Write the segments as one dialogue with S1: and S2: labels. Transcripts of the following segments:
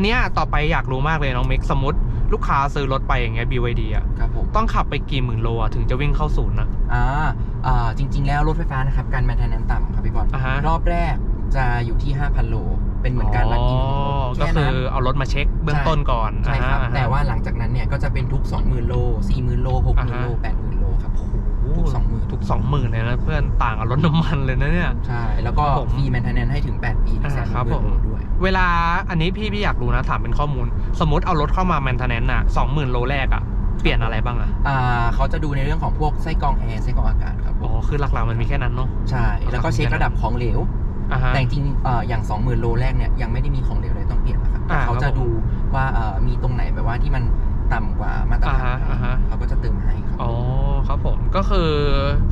S1: นเนี้ยต่อไปอยากรู้มากเลยน้องมิกสมมติ ลูกค้าซื้อรถไปอย่างเงี้ย BYD อะ
S2: ครับผม
S1: ต้องขับไปกี่หมื่นโลอะถึงจะวิ่งเข้าศูนย์นะ
S2: อ่าอ่าจริง ๆ แล้วรถไฟฟ้านะครับ การแมนเทนแนนต่ำครับพี่บอล
S1: อ่าฮะ
S2: รอบแรกจะอยู่ที่ 5,000 โล เป็นเหมือนการรันอินของรถ
S1: อ๋อก็
S2: แค่
S1: คื
S2: นั้
S1: อน เอารถมาเช็คเบื้องต้นก่อน
S2: ใช่ครับ
S1: อ่ฮะ
S2: แต่ว่าหลังจากนั้นเนี่ยก็จะเป็นทุก 20,000 โล 40,000 โล
S1: อ่า
S2: 60,000
S1: ฮะ
S2: โล80,000 โลครับผม ทุก20,000
S1: ทุกสองหมื่นเลยนะเพื่อนต่างกับรถน้ำมันเลยนะเนี่ย
S2: ใช่ แล้วก็
S1: ผม
S2: ฟรีแมนเทนแนนให้ถึง 8 ปีในแสน
S1: อ่าครับ
S2: เดือน
S1: ผม
S2: ด้วย
S1: เวลาอันนี้พี่พี่อยากรู้นะถามเป็นข้อมูล สมมติเอารถเข้ามาแมนเทนแนนน่ะสองหมื่นโลแรกอะเปลี่ยนอะไรบ้างอะ
S2: อ่าเขาจะดูในเรื่องของพวกไส้กรองแอร์ไส้กรองอากาศครับผ
S1: อ๋อ
S2: ม
S1: คือหลักๆมันมีแค่นั้นเนาะ
S2: ใช่ แล้วก็เช็คระดับของเหลว
S1: อ่าฮะ
S2: แต่จริงๆเอ่ออย่าง20,000โลแรกเนี่ยยังไม่ได้มีของเหลวเลยต้องเปลี่ยนนะครับแต่
S1: อ่า
S2: เขา
S1: ครั
S2: จะ
S1: บผม
S2: ดูว่าเอ่อมีตรงไหนแบบว่าที่มัน ต่ำกว่ามาตรฐาน
S1: อ่าฮะอ่าฮะ
S2: เขาก็จะเติมให้ครับ
S1: อ๋อครับผมก็คือ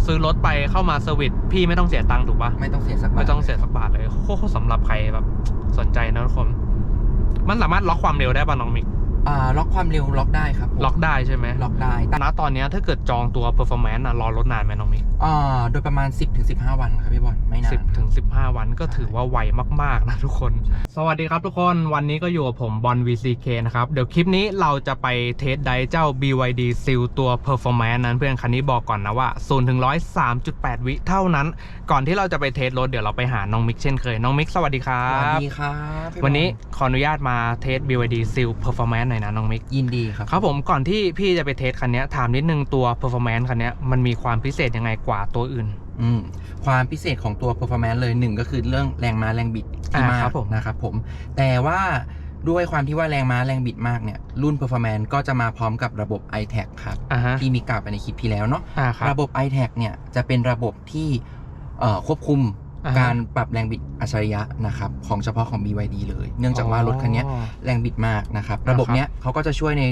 S1: ซื้อรถไปเข้ามาเซอร์วิสพี่ไม่ต้องเสียตังค์ถูกปะ
S2: ไม่ต้องเสียสักบาท
S1: ไม่ต้องเสียสักบาทเลยโคตรสำหรับใครแบบสนใจนะทุกคน มันสามารถล็อกความเร็วได้ป่ะน้องมิก
S2: อ่าล็อกความเร็วล็อกได้ครับผม
S1: ล็อกได้ใช่ไหม
S2: ล็อกได้แต่
S1: ณตอนเนี้ยถ้าเกิดจองตัว performance อะรอรถนานไหมน้องมิก
S2: อ่าโดยประมาณ 10ถึง15 วันครับพี่บอลไม่นาน
S1: สิบถึงสิบห้าวันก็
S2: ใช่
S1: ถือว่าไวมากๆนะทุกคน สวัสดีครับทุกคนวันนี้ก็อยู่กับผมบอล VCK นะครับ เดี๋ยวคลิปนี้เราจะไปเทสไดเจ้า BYD Seal ตัว Performance นั้นเพื่อนคันนี้บอกก่อนนะว่า0ถึง100 3.8วิเท่านั้น ก่อนที่เราจะไปเทสรถเดี๋ยวเราไปหาน้องมิกเช่นเคยน้องมิกสวัสดีครั
S2: สวัส
S1: บ
S2: ดีครับพี่บอล
S1: วันนี้ขออนุญาตมาเทส BYD Seal Performance หน่อยนะน้องมิก
S2: ยินดีครับ
S1: ครับผมก่อนที่พี่จะไปเทสคันเนี้ยถามนิดนึงตัว performance คันเนี้ยมันมีความพิเศษยังไงกว่าตัวอื่น
S2: อืมความพิเศษของตัว performance เลยหนึ่งก็คือเรื่องแรงม้าแรงบิดที่
S1: อ่ามา
S2: ก
S1: ครับผม
S2: นะครับผม แต่ว่าด้วยความที่ว่าแรงม้าแรงบิดมากเนี่ย รุ่น performance ก็จะมาพร้อมกับระบบ iTac ครับ
S1: อ่าฮะ
S2: ที่มีกล่าวไปในคลิปที่แล้วเนาะ
S1: อ่าครับ
S2: ระบบ iTac เนี่ยจะเป็นระบบที่เอ่อควบคุม
S1: อ่าฮะ
S2: การปรับแรงบิดอัจฉริยะนะครับของเฉพาะของ BYD เลย เนื่องจากว่ารถคันเนี้ย
S1: อ๋อ
S2: แรงบิดมากนะครับ
S1: อ่า
S2: ระบบ
S1: ครับ
S2: เนี้ยเขาก็จะช่วยใน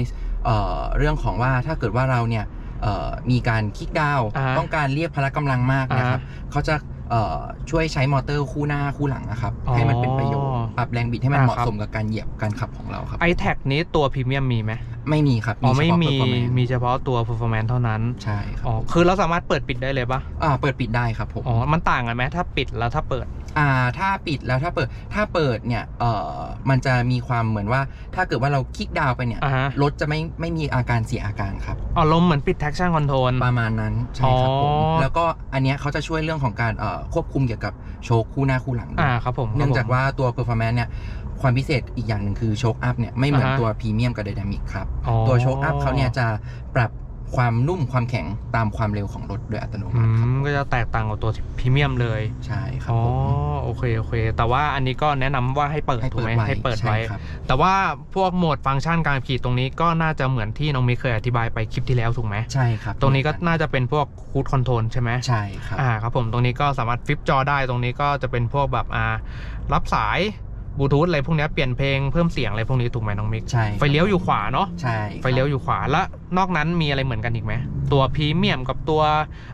S2: เอ่อเรื่องของว่าถ้าเกิดว่าเราเนี่ยเอ่อมีการคลิกดาวน์
S1: อ่าฮะ
S2: ต้องการเรียกพละกำลังมากนะครับเขาจะเอ่อช่วยใช้มอเตอร์คู่หน้าคู่หลังนะครับ
S1: อ๋อ
S2: ให้มันเป็นประโยชน์ปรับแรงบิดให้มัน
S1: อ่า
S2: เหมาะ
S1: ครับ
S2: สมกับการเหยียบการขับของเราครับ
S1: ไอแท็กนี้ตัวพรีเมียมมีไหม
S2: ไม่มีครับ
S1: อ๋อไม่
S2: เฉพาะ
S1: มี
S2: performance
S1: มีเฉพาะตัว performance เท่านั้น
S2: ใช่ครับ
S1: อ๋อคือเราสามารถเปิดปิดได้เลยปะ
S2: อ่าเปิดปิดได้ครับผม
S1: อ๋อมันต่างกันไหมถ้าปิดแล้วถ้าเปิด
S2: อ่าถ้าปิดแล้วถ้าเปิดถ้าเปิดเนี่ยเอ่อมันจะมีความเหมือนว่าถ้าเกิดว่าเราคลิกดาวน์ไปเนี่ย
S1: อ่าฮะ
S2: รถจะไม่ไม่มีอาการเสียอาการครับ
S1: อ๋อลมณ์เหมือนปิด traction control
S2: ประมาณนั้นใช่ครับผม
S1: อ๋อ
S2: แล้วก็อันเนี้ยเขาจะช่วยเรื่องของการเอ่อควบคุมเกี่ยวกับโชคคู่หน้าคู่หลังด้ว
S1: อ่ายครับผม
S2: เนื่องจาก
S1: ครับผม
S2: ว่าตัว performance เนี่ยความพิเศษอีกอย่างหนึ่งคือโชคอัพเนี่ยไม่เหมือน
S1: อ่าฮะ
S2: ตัวพรีเมียมกับไดนามิกครับ
S1: อ๋อ
S2: ตัวโชคอัพเขาเนี่ยจะปรับ ความนุ่มความแข็งตามความเร็วของรถโดยอัตโน
S1: อื
S2: มัติครับ
S1: มก็จะแตกต่างกับตัวพรีเมียมเลย
S2: ใช่ครับ
S1: อ๋อ
S2: ผม
S1: โอเคโอเค แต่ว่าอันนี้ก็แนะนำว่าให้เปิด
S2: ให้
S1: ถูก
S2: เปิด
S1: ไหม
S2: ไว้
S1: ให้เปิด
S2: ใช่
S1: ไว้
S2: ครับ
S1: แต่ว่าพวกโหมดฟังก์ชันการขับขี่ตรงนี้ก็น่าจะเหมือนที่น้องมิกเคยอธิบายไปคลิปที่แล้วถูกไหม
S2: ใช่ครับ
S1: ตรงนี้ก็น่าจะเป็นพวกคูดคอนโทรลใช่ไหม
S2: ใช่ครับ
S1: อ่าครับผมตรงนี้ก็สามารถฟลิปจอได้ตรงนี้ก็จะเป็นพวกแบบอ่ารับสาย บลูทูธอะไรพวกเนี้ยเปลี่ยนเพลงเพิ่มเสียงอะไรพวกนี้ถูกไหมน้องมิก
S2: ใช่ครับ
S1: ไฟเลี้ยวอยู่ขวาเนาะ
S2: ใช่ครับ
S1: ไฟเลี้ยวอยู่ขวาแล้วนอกนั้นมีอะไรเหมือนกันอีกไหมตัวพรีเมียมกับตัว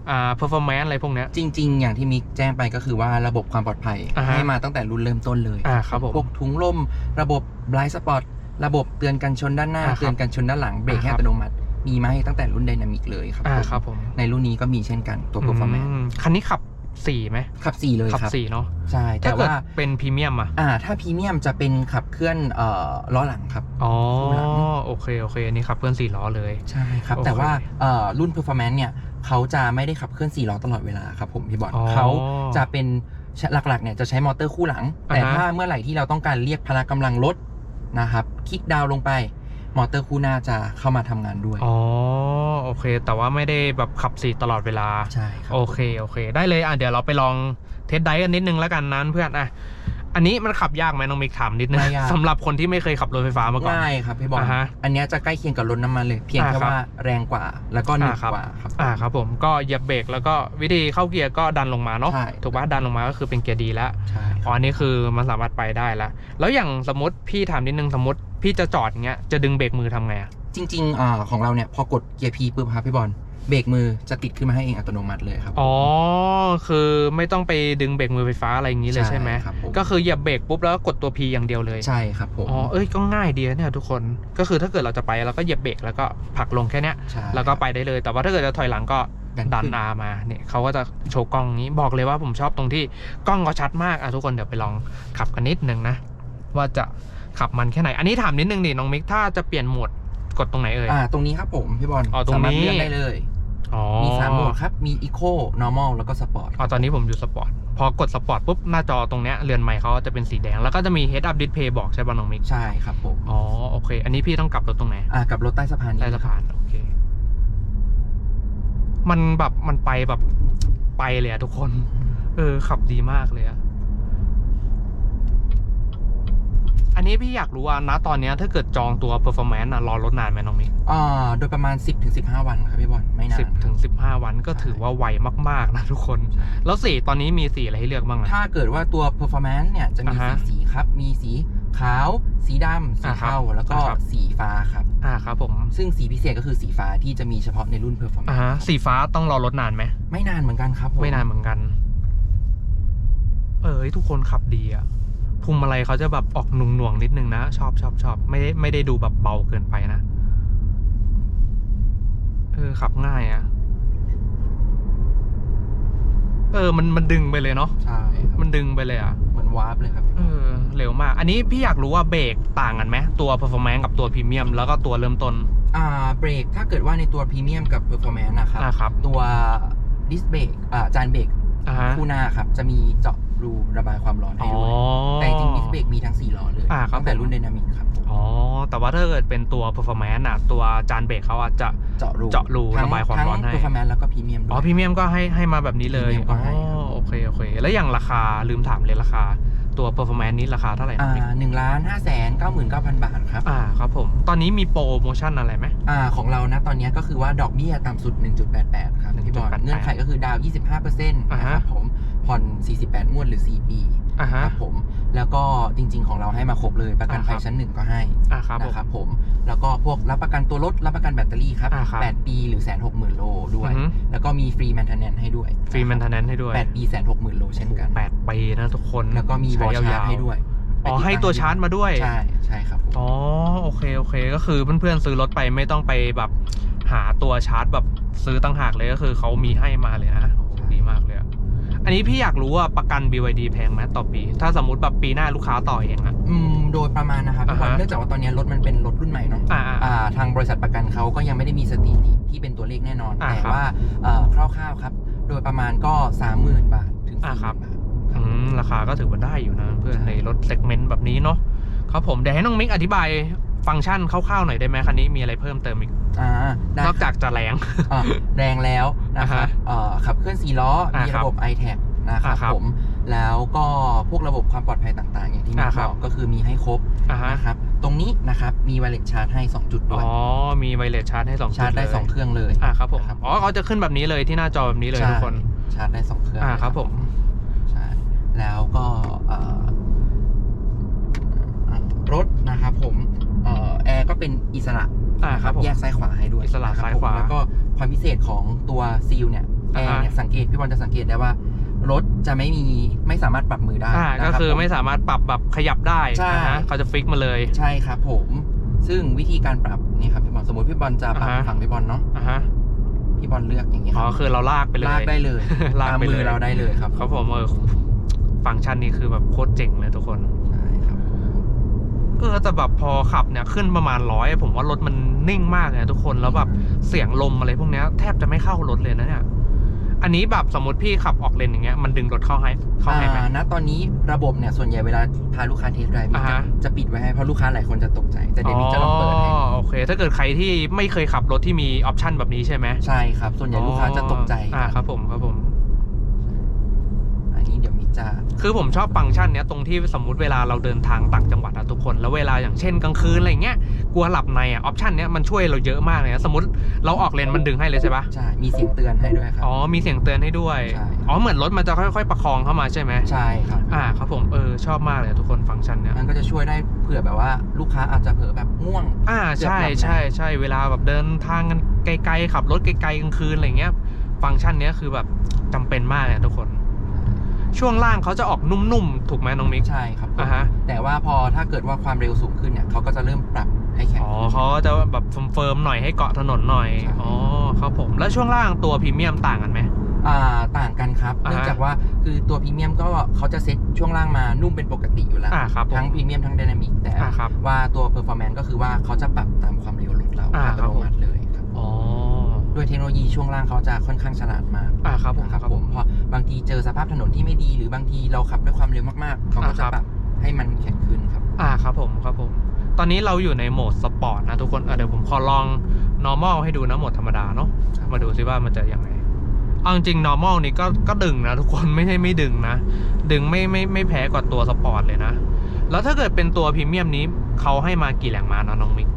S1: อ่าเพอร์ฟอร์แมนซ์อะไรพวกเนี้ย
S2: จริง ๆ อย่างที่มิกแจ้งไปก็คือว่าระบบความปลอดภัย
S1: อ่าฮะ
S2: ให้มาตั้งแต่รุ่นเริ่มต้นเลย
S1: อ่าครับผม
S2: พวกถุงลมระบบ blind spot ระบบเตือนกันชนด้านหน้า
S1: อ่าครับ
S2: เตือนกันชนด้านหลังเบรก
S1: อ่า
S2: ให้
S1: ครับ
S2: อัตโนมัติมีมาให้ตั้งแต่รุ่นไดนามิกเลยครับ
S1: อ่า
S2: ผม
S1: ครับผม
S2: ในรุ่นนี้ก็มีเช่นกันตัว performance
S1: อืมคันนี้ขับ สี่ไหม
S2: ขับ4เลย
S1: ขับ
S2: ครับ
S1: สี่เนาะ
S2: ใช่
S1: ถ้า
S2: แต่
S1: เกิด
S2: ว่า
S1: เป็นพรีเมียมอะ
S2: อ่าถ้าพรีเมียมจะเป็นขับเคลื่อนเอ่อล้อหลังครับ
S1: อ๋อ
S2: คู่หลัง
S1: โอเคโอเคอันนี้ขับเพื่อนสี่ล้อเลย
S2: ใช่ครับ
S1: โอเค
S2: แต่ว่าเอ่อรุ่น performance เนี่ยเขาจะไม่ได้ขับเคลื่อน4ล้อตลอดเวลาครับผมพี่บอล
S1: อ๋อ
S2: เขาจะเป็นหลักๆเนี่ยจะใช้มอเตอร์คู่หลัง
S1: อ่าฮะ
S2: แต่ถ้าเมื่อไหร่ที่เราต้องการเรียกพละกำลังรถนะครับคลิกดาวน์ลงไป มอเตอร์คู่หน้าจะเข้ามาทำงานด้วย
S1: อ๋อโอเค แต่ว่าไม่ได้แบบขับสี่ตลอดเวลา
S2: ใช่ครับ
S1: โอเคโอเค ได้เลยอะเดี๋ยวเราไปลองเทสไดฟ์กันนิดนึงแล้วกันนั้นเพื่อนอะอันนี้มันขับยากไหมน้องมิกถามนิดนึง
S2: ไม่ยาก
S1: สำหรับคนที่ไม่เคยขับรถไฟฟ้ามาก่อน
S2: ง่ายครับพี่บอล
S1: อ่าฮะ
S2: อันเนี้ยจะใกล้เคียงกับรถน้ำมันเลย เพียง
S1: อ่า
S2: แค่
S1: ครับ
S2: ว่าแรงกว่าแล้วก็หนึบ
S1: อ่าครับ
S2: กว่าครับ
S1: อ่าครับผมก็เหยียบเบรกแล้วก็วิธีเข้าเกียร์ก็ดันลงมาเนาะ
S2: ใช่
S1: ถูกปะดันลงมาก็คือเป็นเกียร์ดีแล้ว
S2: ใช่
S1: อ๋ออันนี้คือมันสามารถไปได้แล้วแล้วอย่างสมมติพี่ถามนิดนึงสมมติ พี่จะจอดอย่างเงี้ยจะดึงเบรกมือทำไงอะ
S2: จริงๆอ่าของเราเนี่ยพอกดเกียร์พีปุ๊บครับพี่บอลเบรกมือจะติดขึ้นมาให้เองอัตโนมัติเลยครับ
S1: อ๋อคือไม่ต้องไปดึงเบรกมือไฟฟ้าอะไรอย่างนี้เลยใช่ไหม
S2: ครับผม
S1: ก็คือเหยียบเบรกปุ๊บแล้วก็กดตัว P อย่างเดียวเลย
S2: ใช่ครับผม
S1: อ๋อเอ้ยก็ง่ายดีนะเนี่ยทุกคนก็คือถ้าเกิดเราจะไปเราก็เหยียบเบรกแล้วก็ผลักลงแค่เนี้ย
S2: ใช่
S1: แล้วก็ไปได้เลย แต่ว่าถ้าเกิดจะถอยหลังก็
S2: ดัน
S1: ดัน
S2: ขึ้น
S1: อามาเนี่ยเขาก็จะโชว์กล้องนี้บอกเลยว่าผมชอบตรงที่กล้องก็ชัดมากอะทุกคนเดี๋ยวไปลองขับกันนิดนึงนะว่าจะ ขับมันแค่ไหน อันนี้ถามนิดนึงดิน้องมิกถ้าจะเปลี่ยนโหมดกดตรงไหนเอ่ย
S2: อ่า ตรงนี้ครับผมพี่บอล
S1: อ๋อตรงนี้
S2: สามารถเลือกได้เลย
S1: อ๋อ
S2: มีสามโหมดครับ มี Eco Normal แล้วก็ Sport
S1: อ๋อตอนนี้ผมอยู่สปอร์ตพอกดสปอร์ตปุ๊บหน้าจอตรงเนี้ยเรือนใหม่เขาจะเป็นสีแดงแล้วก็จะมี Head Up Display บอกใช่ป่ะน้องมิก
S2: ใช่ครับผม
S1: อ๋อโอเค อันนี้พี่ต้องกลับรถตรงไหน
S2: อ่ากับรถใต้สะพานนี้
S1: ใต้สะพานโอเค มันแบบมันไปแบบไปเลยอะทุกคน เออ ขับดีมากเลยอะอั นนี้พี่อยากรู้ว่านะตอนเนี้ยถ้าเกิดจองตัว performance อะรอรถนานไหมน้องมิก
S2: อ่าโดยประมาณ 10ถึง15วันครับพี่บอลไม่นาน
S1: สิบถึงสิบห้าวันก็ถือว่าไวมากๆนะทุกคน แล้วสีตอนนี้มีสีอะไรให้เลือกบ้างอะ
S2: ถ้าเกิดว่าตัว performance เนี่ยจะมี
S1: อ่า
S2: สี
S1: ฮะ
S2: สีครับ มีสีขาว สีดำสี
S1: อ่าครับ
S2: เทาแล้วก็
S1: อ่าครับ
S2: สีฟ้าครับ
S1: อ่าครับผม
S2: ซึ่งสีพิเศษก็คือสีฟ้าที่จะมีเฉพาะในรุ่น
S1: อ่า
S2: performance
S1: ฮะสีฟ้าต้องรอรถนานไหม
S2: ไม่นานเหมือนกันครับผม
S1: ไม่นานเหมือนกัน เออทุกคนขับดีอะ พวงมาลัยเขาจะแบบออกหน่วงๆนิดนึงนะ ชอบชอบชอบไม่ได้ไม่ได้ดูแบบเบาเกินไปนะ เออ ขับง่ายอะเออ มันมันดึงไปเลยเนาะ
S2: ใช่ครับ
S1: มันดึงไปเลยอะ
S2: เหมือนวาร์ปเลยครับ
S1: เออ เร็วมาก อันนี้พี่อยากรู้ว่าเบรกต่างกันไหมตัว performance กับตัวพรีเมียมแล้วก็ตัวเริ่มต้น
S2: อ่าเบรกถ้าเกิดว่าในตัวพรีเมียมกับ performance นะครับ
S1: อ่าครับ
S2: ตัวดิสเบรกอ่าจานเบรก
S1: อ่าฮะ
S2: คู่หน้าครับ จะมีเจาะ รูระบายความร้อนให้
S1: อ๋อ
S2: ด้วย แต่จริงดิสเบรกมีทั้ง 4 ล้อเลย
S1: อ่าครับ
S2: ตั้งแต่
S1: ผม
S2: รุ่น Dynamic ครับผม
S1: อ๋อ แต่ว่าถ้าเกิดเป็นตัว performance อะตัวจานเบรกเขาอาจจะ
S2: เจาะรู
S1: เจาะรู
S2: ทั้ง
S1: ระบายความร้อนให้
S2: ทั้ง performance แล้วก็พรีเมียมด้
S1: อ๋อ
S2: วย
S1: พรีเมียมก็ให้ให้มาแบบนี้เลย
S2: พรีเมียมก็
S1: อ๋อ
S2: ให้ครับ
S1: โอเคโอเค แล้วอย่างราคาลืมถามเลยราคา ตัว performance นี้ราคาเท่าไหร่
S2: อ่า
S1: นะ
S2: หนึ่งล้านห้าแสนเก้าหมื่นเก้าพันบาทครับ
S1: อ่าครับผม ตอนนี้มีโปรโมชั่นอะไรไหม
S2: อ่าของเรานะตอนนี้ก็คือว่าดอกเบี้ยต่ำสุด 1.88 ครับพี่บอล
S1: 1.88
S2: เงื่อนไขก็คือดาวน์25%นะ
S1: อ่า
S2: ค
S1: ฮะ
S2: รับผมผ่อน 48 งวดหรือ 4 ปี
S1: อ่าฮะ
S2: ครับผม แล้วก็จริง ๆ ของเราให้มาครบเลยประกันภั
S1: อ่ายครับ
S2: ชั้นหนึ่งก็ให้
S1: อ่าครับผม
S2: นะครับผม แล้วก็พวกรับประกันตัวรถรับประกันแบตเตอรี่ครับ
S1: อ่าครับ
S2: 8 ปีหรือแสนหกหมื่นโลด้วย
S1: อือฮึ
S2: แล้วก็มีฟรีแมนเทนแนนให้ด้วย
S1: ฟรีแมนเทนแนนให้ด้วย
S2: 8ปีแสนหกหมื่นโลเช่นกัน
S1: แปดปีนะทุกคน
S2: แล้วก็มีวอล
S1: ใช้
S2: ชาร์
S1: ยา
S2: จ
S1: วๆ
S2: ให้ด้วย
S1: อ๋อให้ตัวชาร์จมาด้วย
S2: ใช่ใช่ครับผม
S1: อ๋อโอเคโอเคก็คือเพื่อนๆซื้อรถไปไม่ต้องไปแบบหาตัวชาร์จแบบซื้อตั้งหากเลยก็คือเขามีให้มาเลยนะโอ้โหดีมากเลยอะอันนี้พี่อยากรู้ว่าประกัน BYD แพงไหมต่อปี ถ้าสมมติแบบปีหน้าลูกค้าต่อเองอะ
S2: อืมโดยประมาณนะครับ
S1: อ่าฮะ
S2: เนื่องจากว่าตอนนี้รถมันเป็นรถรุ่นใหม่เนาะ
S1: อ่า
S2: อ่าทางบริษัทประกันเขาก็ยังไม่ได้มีสถิติที่เป็นตัวเลขแน่นอน
S1: อ่า
S2: แต่
S1: ครับ
S2: ว่าเอ่อคร่าวๆครับ โดยประมาณก็ 30,000 บาทถึง
S1: อ่า
S2: 40,000
S1: ครับ
S2: บาท
S1: อืม ราคาก็ถือว่าได้อยู่นะเพื่อน
S2: ใช่
S1: ในรถเซกเมนต์แบบนี้เนาะครับผมเดี๋ยวให้น้องมิกอธิบายฟังก์ชันคร่าวๆหน่อยได้ไหมคันนี้มีอะไรเพิ่มเติมอีก
S2: อ่าได้
S1: นอกจากจะแรง
S2: อ่าแรงแล้วนะครับ
S1: อ่าฮะ
S2: เอ่อขับเคลื่อน4ล้อ
S1: อ่า
S2: มี
S1: ครับ
S2: ระบบ i t a c นะครับ
S1: อ่าครับ
S2: ผมแล้วก็พวกระบบความปลอดภัยต่างๆ อย่างที่มี
S1: อ่าครับ
S2: บอกก็คือมีให้ครบ
S1: อ่าฮะ
S2: นะครับตรงนี้นะครับมีไวเลสชาร์จให้ 2 จุดด้
S1: อ๋
S2: วย
S1: อมีไวเลสชาร์จให้สองจุ
S2: ชาร์จได้
S1: ลย
S2: 2เครื่องเลย
S1: อ่าครับผม
S2: นะครับ
S1: อ๋อเขาจะขึ้นแบบนี้เลยที่หน้าจอแบบนี้เลยทุกคน
S2: ใช่ชาร์จได้ 2 เครื่อง
S1: อ่า
S2: เลย
S1: ครับผม
S2: ใช่ แล้วก็เอ่ออะรถนะครับผมเอ่อแอร์ก็เป็นอิสระ
S1: อ่าครับผม
S2: แยกซ้ายขวาให้ด้วย
S1: อิสระ
S2: นคบ
S1: ซ้ายขวา
S2: ผมแล้วก็ความพิเศษของตัวซีลเนี่ยแอ
S1: อ่า
S2: ร์
S1: ฮะ
S2: เนี่ยสังเกตพี่บอลจะสังเกตได้ว่ารถจะไม่มีไม่สามารถปรับมือได้
S1: อ่า
S2: นะ
S1: ก็
S2: รับ
S1: คือ
S2: ผม
S1: ไม่สามารถปรับแบบขยับได้
S2: ใช่
S1: นะฮะเขาจะฟิกมาเลย
S2: ใช่ครับผมซึ่งวิธีการปรับนี่ครับพี่บอลสมมติพี่บอลจะปรับ
S1: อ่าฮะ
S2: ฝั่งพี่บอลเนาะ
S1: อ่าฮะ
S2: พี่บอลเลือกอย่างเงี้ย
S1: อ๋
S2: ค
S1: อ
S2: รับ
S1: คือเราลากไปเลย
S2: ลากได้เลย
S1: ลาก
S2: ตาม
S1: ไป
S2: มื
S1: เล
S2: อยเราได้เลยครับ
S1: ครับผมเออ ฟังก์ชันนี้คือแบบโคตรเจ๋งเลยทุกคน
S2: ใช่ครับผม
S1: เออแต่แบบพอขับเนี่ยขึ้นประมาณร้อยผมว่ารถมันนิ่งมากเลยนะทุกคนแล้วแบบเสียงลมอะไรพวกเนี้ยแทบจะไม่เข้ารถเลยนะเนี่ยอันนี้แบบสมมติพี่ขับออกเลนอย่างเงี้ยมันดึงรถเข้าให้เข้าให้ไหม
S2: อ่าณตอนนี้ระบบเนี่ยส่วนใหญ่เวลาพาลูกค้าเทสไดรฟ์
S1: อ่า
S2: จะ
S1: ฮะ
S2: จะปิดไว้ให้เพราะลูกค้าหลายคนจะตกใจ แต่เดี๋ยวนี้จะลองเปิดให้
S1: อ๋อโอเค ถ้าเกิดใครที่ไม่เคยขับรถที่มีออปชันแบบนี้ใช่ไหม
S2: ใช่ครับ ส่วนใหญ่ลูกค้าจะตกใจ
S1: อ่าครับผมครับผม
S2: อันนี้เดี๋ยวมิก จะ
S1: คือผมชอบฟังก์ชันเนี้ยตรงที่สมมุติเวลาเราเดินทางต่างจังหวัดอะทุกคนแล้วเวลาอย่างเช่นกลางคืนอะไรเงี้ยกลัวหลับในอะออปชันเนี้ยมันช่วยเราเยอะมากเลยนะสมมติเราออกเลนมันดึงให้เลยใช่ปะ
S2: ใช่มีเสียงเตือนให้ด้วยครั
S1: อ๋อมีเสียงเตือนให้ด้วย
S2: ใช่
S1: อ๋อเหมือนรถมันจะค่อยๆ ประคองเข้ามาใช่ไหม
S2: ใช่ครับ
S1: อ่าครับผมเออชอบมากเลยทุกคนฟังก์ชันเนี้ย
S2: มันก็จะช่วยได้เผื่อแบบว่าลูกค้าอาจจะเผลอแบบง่วง
S1: อ่าใช่
S2: เกือบหลับใน
S1: ใช่ใช่เวลาแบบเดินทางกันไกลๆขับรถไกลๆกลางคืนอะไรเงี้ย ฟังก์ชันเนี้ยคือแบบจำเป็นมากเลยทุกคน ช่วงล่างเขาจะออกนุ่มๆ ถูกไหมน้องมิก
S2: ใช่ครับผม
S1: อ่าฮะ
S2: แต่ว่าพอถ้าเกิดว่าความเร็วสูงขึ้นเนี่ยเขาก็จะเริ่มปรับให้แข็ง
S1: อ๋อเขาจะแบบเฟิร์มๆหน่อยให้เกาะถนนหน่อย
S2: ใช่
S1: อ๋อครับผม แล้วช่วงล่างตัวพรีเมียมต่างกันไหม
S2: อ่าต่างกันครับ
S1: อ่าฮะ
S2: เนื่องจากว่าคือตัวพรีเมียมก็เขาจะเซ็ตช่วงล่างมานุ่มเป็นปกติอยู่แล้ว
S1: อ่าครับผม
S2: ทั้งพรีเมียมทั้งไดนามิกแต่
S1: อ่าครับ
S2: ว่าตัวเพอร์ฟอร์แมนซ์ก็คือว่าเขาจะปรับ โนโลยีช่วงล่างเขาจะค่อนข้างฉลาดมาก
S1: อ่าครับผม
S2: นะครับผมเพราะบางทีเจอสภาพถนนที่ไม่ดี หรือบางทีเราขับด้วยความเร็วมากๆ เขาก็จะ
S1: อ่าครับ
S2: ปรับให้มันแข็งขึ้นครับ
S1: อ่าครับผมครับผม ตอนนี้เราอยู่ในโหมดสปอร์ตนะทุกคนอะเดี๋ยวผมขอลอง normal ให้ดูนะโหมดธรรมดาเนาะมาดูซิว่ามันจะยังไงเอาจริง normal นี่ก็ก็ดึงนะทุกคนไม่ใช่ไม่ดึงนะ ดึงไม่ไม่ไม่แพ้กว่าตัวสปอร์ตเลยนะ แล้วถ้าเกิดเป็นตัวพรีเมียมนี้เขาให้มากี่แรงม้าเนาะน้องมิก
S2: อ่า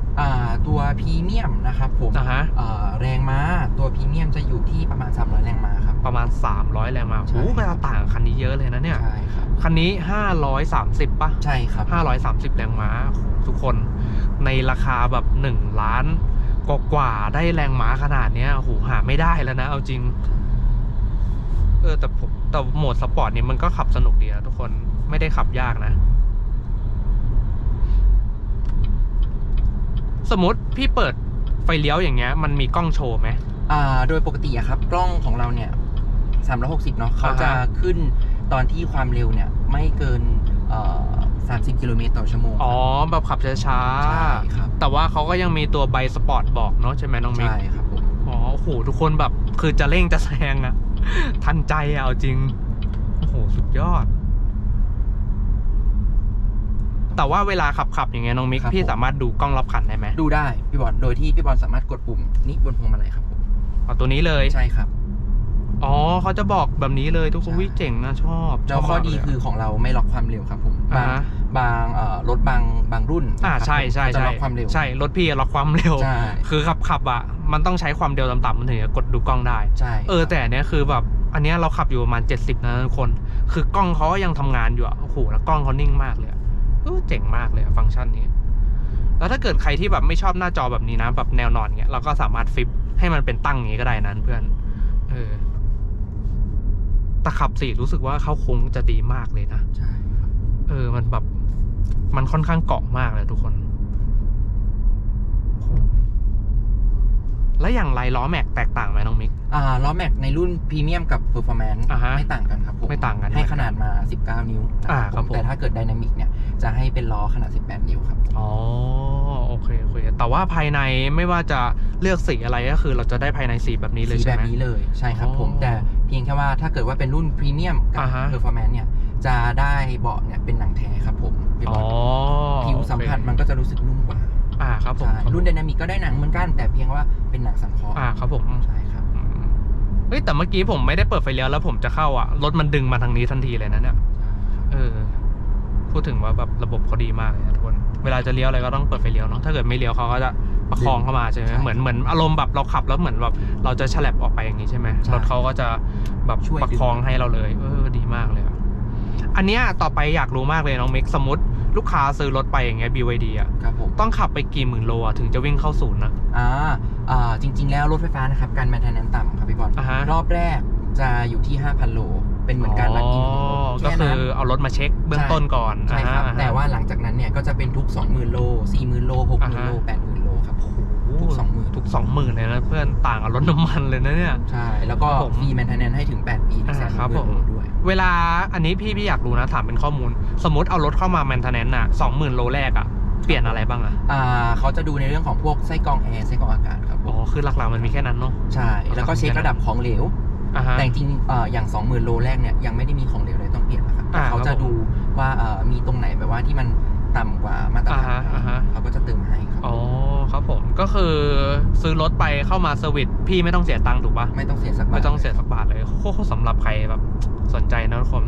S2: ตัวพรีเมียมนะครับผม
S1: อ่าฮะ
S2: อ่าแรงม้าตัวพรีเมียมจะอยู่ที่ประมาณ 300 แรงม้าครับ
S1: ประมาณ 300 แรงม้า
S2: ใช่
S1: โอ้เวลาต่างกับคันนี้เยอะเลยนะเนี่ย
S2: ใช่ครับ
S1: คันนี้ 530ป่ะ
S2: ใช่ครับ
S1: 530 แรงม้าทุกคนในราคาแบบ 1 ล้านกกว่าๆได้แรงม้าขนาดเนี้ยโอ้โหหาไม่ได้แล้วนะ เอาจริง เออแต่ผมแต่โหมดสปอร์ตนี่มันก็ขับสนุกดีนะทุกคนไม่ได้ขับยากนะ สมมติพี่เปิดไฟเลี้ยวอย่างเงี้ยมันมีกล้องโชว์ไหม
S2: อ่าโดยปกติอะครับ กล้องของเราเนี่ย360 เนาะเขาจะ
S1: อ่าฮะ
S2: ขึ้นตอนที่ความเร็วเนี่ย ไม่เกินเอ่อ30 กิโลเมตรต่อชั่วโมง
S1: อ๋อแบบขับช้า
S2: ใช่ครับ
S1: ๆแต่ว่าเขาก็ยังมีตัวใบสปอร์ตบอกเนาะใช่ไหมน้องมิก
S2: ใช่ครับผม
S1: อ๋อโอ้โหทุกคนแบบคือจะเร่งจะแซงอะ ทันใจอะเอาจริง โอ้โห สุดยอด แต่ว่าเวลาขับขับๆอย่างเงี้ยน้องมิกพี่สามารถดูกล้องรอบคันได้ไหม
S2: ดูได้พี่บอลโดยที่พี่บอลสามารถกดปุ่มนี้บนพวงมาลัยครับผม
S1: เอาตัวนี้เลย
S2: ใช่ครับ
S1: อ๋อเขาจะบอกแบบนี้เลยทุกคน
S2: ใช่
S1: วิเจ๋งนะชอบช
S2: แล้ว
S1: อบ
S2: ข้อ
S1: มาก
S2: ดี
S1: เลยะ
S2: คือของเราไม่ล็อกความเร็วครับผม
S1: อ่า
S2: บาง
S1: ฮะ
S2: บางเอ่อรถบางบางรุ่น
S1: อ่า
S2: นะครับ
S1: ใช่ใช่
S2: ผมจะ
S1: ใช่
S2: ล็อกความเร็ว
S1: ใช่รถพี่ล็อกความเร็ว
S2: ใช่
S1: คือขับขับอะมันต้องใช้ความเร็วต่ำๆมันถึงจะกดดูกล้องได้
S2: ใช่
S1: เออแต่อันเนี้ยคือแบบอันเนี้ยเราขับอยู่ประมาณ 70นะทุกคน คือกล้องเขาก็ยังทำงานอยู่อะโอ้โหแล้วกล้องเขานิ่งมากเลยอะ เออเจ๋งมากเลยอะฟังก์ชันนี้ แล้วถ้าเกิดใครที่แบบไม่ชอบหน้าจอแบบนี้นะแบบแนวนอนเงี้ยเราก็สามารถฟลิปให้มันเป็นตั้งอย่างงี้ก็ได้นะเพื่อน เออแต่ขับสี่รู้สึกว่าเข้าโค้งจะดีมากเลยนะ
S2: ใช่ครับ
S1: เออ มันแบบ มันค่อนข้างเกาะมากเลยทุกคนโอ้ แล้วอย่างไรล้อแม็กแตกต่างไหมน้องมิก
S2: อ่าล้อแม็กในรุ่นพรีเมียมกับ Performance
S1: อ่าฮะ
S2: ไม่ต่างกันครับผม
S1: ไม่ต่างกัน
S2: ให้ขนาดมา 19 นิ้วนะ
S1: อ่าครับผม
S2: แต่ถ้าเกิดไดนามิกเนี่ย จะให้เป็นล้อขนาด 18 นิ้วครับ
S1: อ๋อโอเคโอเคแต่ว่าภายในไม่ว่าจะเลือกสีอะไรก็คือ เราจะได้ภายในสีแบบนี้เลย
S2: สี
S1: ใช่
S2: แบบ
S1: ไหม
S2: นี้เลยใช่ครับผม
S1: อ๋อ
S2: แต่เพียงแค่ว่าถ้าเกิดว่าเป็นรุ่นพรีเมียมกับ
S1: อ่าฮะ
S2: Performance เนี่ย จะได้เบาะเนี่ยเป็นหนังแท้ครับผมพี่บ
S1: อ๋
S2: อ
S1: อ
S2: ลผิวสัมผัสมันก็จะรู้สึกนุ่มกว่า
S1: อ่า ครับผม
S2: ใช่รุ่นไดนามิกก็ได้หนังเหมือนกัน แต่เพียงว่าเป็นหนังสังเคราะห์
S1: อ่าครับผม
S2: ใช่ครับ
S1: อืมเฮ้ยแต่เมื่อกี้ผมไม่ได้เปิดไฟเลี้ยวแล้วผมจะเข้าอะรถมันดึงมาทางนี้ทันทีเลยนะเนี่ยเออ พูดถึงว่าแบบระบบเขาดีมากเลยนะทุกคนเวลาจะเลี้ยวอะไรก็ต้องเปิดไฟเลี้ยวเนาะถ้าเกิดไม่เลี้ยวเขาก็จะประคองเข้ามาใช่ไหม
S2: ใช่
S1: เหมือนเหมือนอารมณ์แบบเราขับแล้วเหมือนแบบเราจะฉลับออกไปอย่างนี้ใช่ไหม
S2: ใช่
S1: รถเขาก็จะแบบ
S2: ช่วยดึง
S1: ประคองให้เราเลย เออดีมากเลยอะอันเนี้ยต่อไปอยากรู้มากเลยน้องมิกสมมติ ลูกค้าซื้อรถไปอย่างเงี้ย BYD อะ
S2: ครับผม
S1: ต้องขับไปกี่หมื่นโลอะถึงจะวิ่งเข้าศูนย์นะ
S2: อ่าอ่าจริง ๆ แล้วรถไฟฟ้านะครับ การแมนเทนแนนต่ำครับพี่บอล
S1: อ่าฮะ
S2: รอบแรกจะอยู่ที่ 5,000 โล เป็นเหมือนการรันอินของรถ
S1: ก็
S2: แค่
S1: คื
S2: นั้
S1: อนเอารถมาเช็คเบื้องต้นก่อน
S2: ใช่ครับ
S1: อ่าฮะ
S2: แต่ว่าหลังจากนั้นเนี่ย ก็จะเป็นทุก 20,000 โล 40,000 โล
S1: อ่า
S2: 60,000
S1: ฮะ
S2: โล80,000 โลครับผม ทุก20,000
S1: ทุกสองหมื่นเลยนะเพื่อนต่างกับรถน้ำมันเลยนะเนี่ย
S2: ใช่ แล้วก็
S1: ผม
S2: ฟรีแมนเทนแนนให้ถึง 8 ปีในแสน
S1: อ่าครับ
S2: หมื่น
S1: ผม
S2: โลด้วย
S1: เวลาอันนี้พี่พี่อยากรู้นะถามเป็นข้อมูล สมมติเอารถเข้ามาแมนเทนแนนน่ะสองหมื่นโลแรกอะเปลี่ยนอะไรบ้างอะ
S2: อ่าเขาจะดูในเรื่องของพวกไส้กรองแอร์ไส้กรองอากาศครับผ
S1: อ๋อ
S2: ม
S1: คือหลักๆมันมีแค่นั้นเนาะ
S2: ใช่ แล้วก็เช็คระดับของเหลว
S1: อ่าฮะ
S2: แต่จริงๆเอ่ออย่าง20,000โลแรกเนี่ยยังไม่ได้มีของเหลวเลยต้องเปลี่ยนนะครับแต่
S1: อ่า
S2: เขา
S1: ครั
S2: จะ
S1: บผม
S2: ดูว่าเอ่อมีตรงไหนแบบว่าที่มัน ต่ำกว่ามาตรฐาน
S1: อ่าฮะอ่าฮะ
S2: เขาก็จะเติมให้ครับ
S1: อ๋อครับผมก็คือซื้อรถไปเข้ามาเซอร์วิสพี่ไม่ต้องเสียตังค์ถูกปะ
S2: ไม่ต้องเสียสักบาท
S1: ไม่ต้องเสียสักบาทเลยโคตรสำหรับใครแบบสนใจนะทุกคน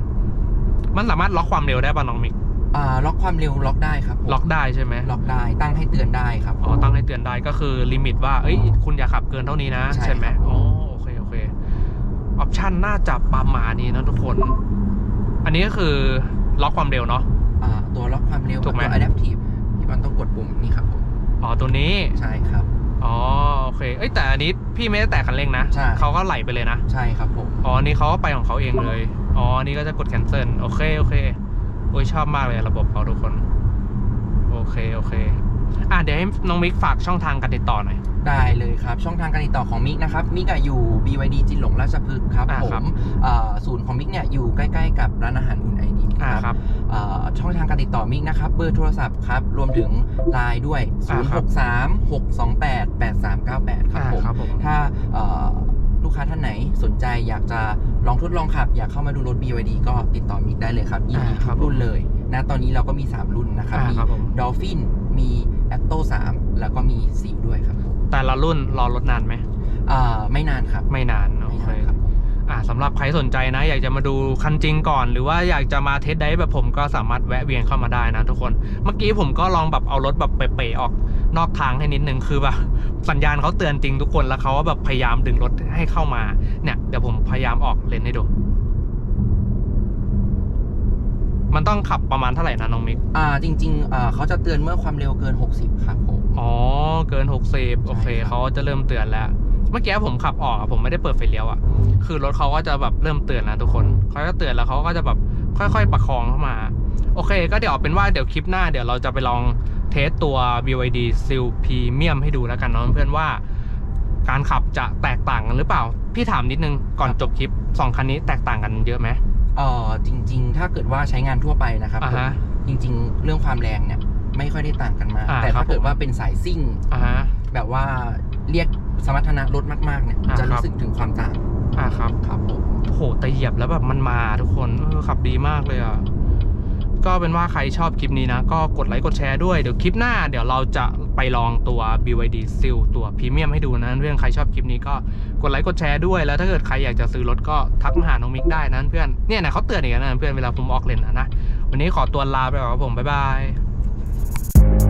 S1: มันสามารถล็อกความเร็วได้ป่ะน้องมิก
S2: อ่าล็อกความเร็วล็อกได้ครับผม
S1: ล็อกได้ใช่ไหม
S2: ล็อกได้ตั้งให้เตือนได้ครับ
S1: อ๋อตั้งให้เตือนได้ก็คือลิมิตว่าเอ้ยคุณอย่าขับเกินเท่านี้นะ
S2: ใช่
S1: ใช่ไหม
S2: ครับ
S1: อ๋อโอเคโอเคออปชันน่าจะประมาณนี้นะทุกคน อันนี้ก็คือล็อกความเร็วเนาะ
S2: อ่า ตัวล็อกความเร็ว
S1: ถูกไหม
S2: ตัว adaptive ที่มันต้องกดปุ่มนี่ครับผม
S1: อ๋อตัวนี้
S2: ใช่ครับ
S1: อ๋อโอเค เอ้ยแต่อันนี้พี่ไม่ได้แตะคันเร่งนะ
S2: ใช่
S1: เขาก็ไหลไปเลยนะ
S2: ใช่ครับผม
S1: อ๋อนี่เขาก็ไปของเขาเองเลย อ๋อนี่ก็จะกด cancel โอเคโอเคโอ้ยชอบมากเลยระบบเขาทุกคน โอเคโอเค อะเดี๋ยวให้น้องมิกฝากช่องทางการติดต่อหน่อย
S2: ได้เลยครับ ช่องทางการติดต่อของมิกนะครับ มิกอะอยู่ BYD จินหลงราชพฤกษ์ครับ
S1: อ่า
S2: ผ
S1: ครับ
S2: มเอ่อศูนย์ของมิกเนี่ยอยู่ใกล้ๆกับร้านอาหารอุ่นไอดิน
S1: อ่า
S2: ครับ
S1: ครับ
S2: เอ่อช่องทางการติดต่อมิกนะครับ เบอร์โทรศัพท์ครับ รวมถึงไลน์ด้วย
S1: อ่าครับ
S2: 063 628 8398 ครับ
S1: อ่า
S2: ผม
S1: ครับผม
S2: ถ้าเอ่อลูกค้าท่านไหนสนใจอยากจะลองทดลองขับ อยากเข้ามาดูรถ BYD ก็ติดต่อมิกได้เลยครับยินดี
S1: อ่าค
S2: ทุ
S1: รับ
S2: กรุ่นเลยนะตอนนี้เราก็มี 3 รุ่นนะครับ
S1: อ่า
S2: มี
S1: ครับผม
S2: Dolphin มี Atto 3แล้วก็มี Seal ด้วยครับผม
S1: แต่ละรุ่นรอรถนานไหม
S2: อ่าไม่นานครับ
S1: ไม่นานโอ
S2: ไม่
S1: เคนา
S2: นครับผม
S1: อ่าสำหรับใครสนใจนะ อยากจะมาดูคันจริงก่อน หรือว่าอยากจะมาเทสได้แบบผมก็สามารถแวะเวียนเข้ามาได้นะทุกคน เมื่อกี้ผมก็ลองแบบเอารถแบบเป๋ๆออกนอกทางให้นิดนึงคือแบบสัญญาณเขาเตือนจริงทุกคนแล้วเขาก็แบบพยายามดึงรถให้เข้ามาเนี่ยเดี๋ยวผมพยายามออกเลนให้ดู มันต้องขับประมาณเท่าไหร่นะน้องมิก
S2: อ่าจริงๆอ่าเขาจะเตือนเมื่อความเร็วเกิน 60 ครับผม
S1: อ๋อ เกิน 60 โอเค
S2: ใช่ครับ
S1: เขาจะเริ่มเตือนแล้ว เมื่อกี้ผมขับออกอะผมไม่ได้เปิดไฟเลี้ยวอะ คือรถเขาก็จะแบบเริ่มเตือนแล้วทุกคนเขาจะเตือนแล้วเขาก็จะแบบค่อยๆ ประคองเข้ามา โอเค ก็เดี๋ยวเอาเป็นว่าเดี๋ยวคลิปหน้าเดี๋ยวเราจะไปลองเทสตัว BYD Seal Premium ให้ดูแล้วกันเนาะเพื่อนว่า การขับจะแตกต่างกันหรือเปล่า พี่ถามนิดนึงก่อนจบคลิปสองคันนี้แตกต่างกันเยอะไหม
S2: เอ่อจริง ๆ ถ้าเกิดว่าใช้งานทั่วไปนะครับ
S1: อ่าฮะ
S2: ผมจริง ๆ เรื่องความแรงเนี่ย ไม่ค่อยได้ต่างกันมาก
S1: อ่า
S2: แต่
S1: ครั
S2: ถ้า
S1: บ
S2: เกิด
S1: ผม
S2: ว่าเป็นสายซิ่ง
S1: อ่าฮะ
S2: แบบว่าเรียกสมรรถนะรถมากๆ เนี่ย
S1: อ่า
S2: จะ
S1: ครั
S2: รู้
S1: บ
S2: สึกถึงความต่าง
S1: อ่าครับ
S2: ครับผม
S1: โอ้โหแต่เหยียบแล้วแบบมันมาทุกคนเออขับดีมากเลยอะก็เป็นว่าใครชอบคลิปนี้นะ ก็กดไลค์กดแชร์ด้วยเดี๋ยวคลิปหน้า เดี๋ยวเราจะ ไปลองตัว BYD Seal ตัวพรีเมียมให้ดูนะเพื่อนใครชอบคลิปนี้ก็กดไลค์กดแชร์ด้วยแล้วถ้าเกิดใครอยากจะซื้อรถก็ทักมาหาน้องมิกได้นะเพื่อนเนี่ยนะเขาเตือนอย่างนั้นนะเพื่อนเวลาผมออกเลนนะนะวันนี้ขอตัวลาไปก่อนครับผมบ๊ายบาย